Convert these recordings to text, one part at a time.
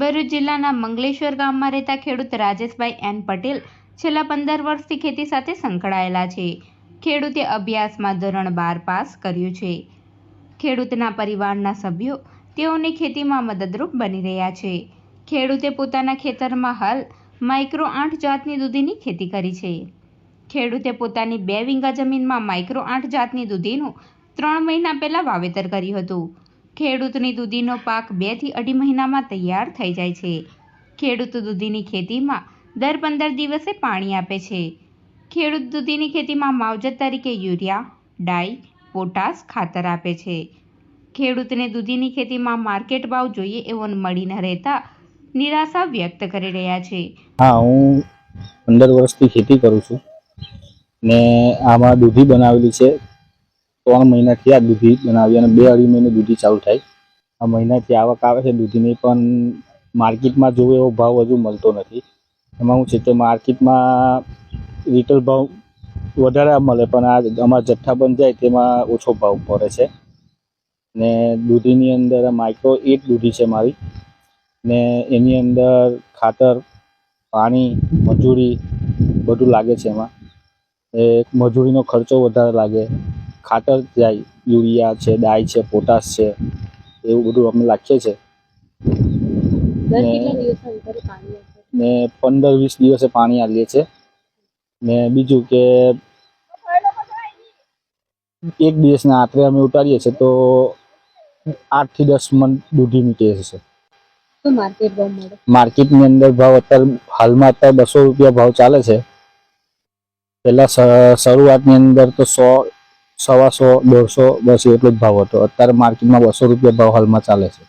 ભરૂચ જિલ્લાના મંગલેશ્વર ગામમાં રહેતા ખેડૂત રાજેશભાઈ એન પટેલ છેલ્લા પંદર વર્ષથી ખેતી સાથે સંકળાયેલા છે. ખેડૂતે અભ્યાસમાં ધોરણ બાર પાસ કર્યું છે. ખેડૂતના પરિવારના સભ્યો તેઓની ખેતીમાં મદદરૂપ બની રહ્યા છે. ખેડૂતે પોતાના ખેતરમાં હાલ માઇક્રો આઠ જાતની દૂધીની ખેતી કરી છે. ખેડૂતે પોતાની બે વીંગા જમીનમાં માઇક્રો આઠ જાતની દૂધીનું ત્રણ મહિના પહેલાં વાવેતર કર્યું હતું. ખેડૂતની દૂધીનો પાક બેથી અઢી મહિનામાં તૈયાર થઈ જાય છે. ખેડૂત દૂધીની ખેતીમાં દર પંદર દિવસે પાણી આપે છે. ખેડૂત દૂધીની ખેતીમાં માવજત તરીકે યુરિયા, ડાઈ, પોટાશ ખાતર આપે છે. ખેડૂતને દૂધીની ખેતીમાં માર્કેટ ભાવ જોઈએ એવો મળી ન રહેતા નિરાશા વ્યક્ત કરી રહ્યા છે. હા, હું પંદર વર્ષથી ખેતી કરું છું ને આમાં દૂધી બનાવેલી છે. ત્રણ મહિનાથી આ દૂધી બનાવી અને બે અઢી મહિને દૂધી ચાલુ થાય. આ મહિનાથી આવક આવે છે દૂધીની, પણ માર્કેટમાં જોવે એવો ભાવ હજુ મળતો નથી. એમાં હું છે કે માર્કેટમાં રિટેલ ભાવ વધારે મળે, પણ આ અમારા જથ્થાબંધ જાય તેમાં ઓછો ભાવ પડે છે. ને દૂધીની અંદર માઇક્રો એક દૂધી છે મારી. ને એની અંદર ખાતર, પાણી, મજૂરી બધું લાગે છે એમાં. એ મજૂરીનો ખર્ચો વધારે લાગે. ખાતર જાય યુરિયા છે ડાય છે પોટાશ છે એવું બધું અમે નાખીએ છીએ. ને- પંદર વીસ દિવસે પાણી આપીએ છીએ. ને બીજું કે એક દિવસના આત્રે અમે ઉતારીએ છીએ તો આઠથી દસ મન દૂધી નીકળે છે માર્કેટની અંદર ભાવ અત્યારે હાલમાં અત્યારે બસો રૂપિયા ભાવ ચાલે છે. પહેલા શરૂઆતની અંદર તો સો સવા સો દોઢસો બસ એટલો જ ભાવ હતો. અત્યારે માર્કેટમાં બસો રૂપિયા ભાવ હાલમાં ચાલે છે.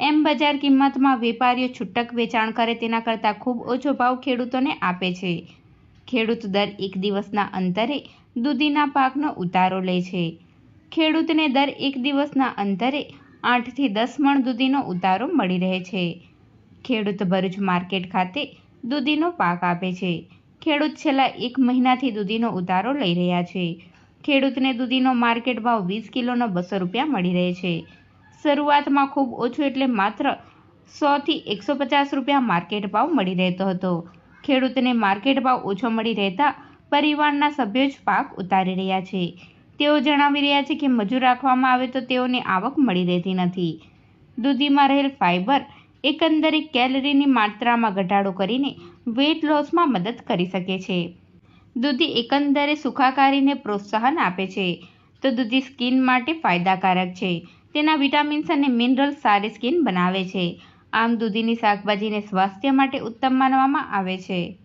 એમ બજાર કિંમતમાં વેપારીઓ છૂટક વેચાણ કરે તેના કરતાં ખૂબ ઓછો ભાવ ખેડૂતોને આપે છે. ખેડૂત દર એક દિવસના અંતરે દૂધીના પાકનો ઉતારો લે છે. ખેડૂતને દર એક દિવસના અંતરે આઠથી દસ મણ દૂધીનો ઉતારો મળી રહે છે. ખેડૂત ભરૂચ માર્કેટ ખાતે દૂધીનો પાક આપે છે. ખેડૂત છેલ્લા એક મહિનાથી દૂધીનો ઉતારો લઈ રહ્યા છે. ખેડૂતને દૂધીનો માર્કેટ ભાવ વીસ કિલોનો બસો રૂપિયા મળી રહે છે. શરૂઆતમાં ખૂબ ઓછું એટલે માત્ર સોથી એકસો પચાસ રૂપિયા માર્કેટ ભાવ મળી રહેતો હતો. ખેડૂતને માર્કેટ ભાવ ઓછો મળી રહેતા પરિવારના સભ્યો જ પાક ઉતારી રહ્યા છે. તેઓ જણાવી રહ્યા છે કે મજૂર રાખવામાં આવે તો તેઓને આવક મળી રહેતી નથી. દૂધીમાં રહેલ ફાઇબર એકંદરે કેલરીની માત્રામાં ઘટાડો કરીને વેટ લોસમાં મદદ કરી શકે છે. દૂધી એકંદરે સુખાકારીને પ્રોત્સાહન આપે છે. તો દૂધી સ્કિન માટે ફાયદાકારક છે. તેના વિટામિન્સ અને મિનરલ્સ સારી સ્કિન બનાવે છે. આમ દૂધીની શાકભાજીને સ્વાસ્થ્ય માટે ઉત્તમ માનવામાં આવે છે.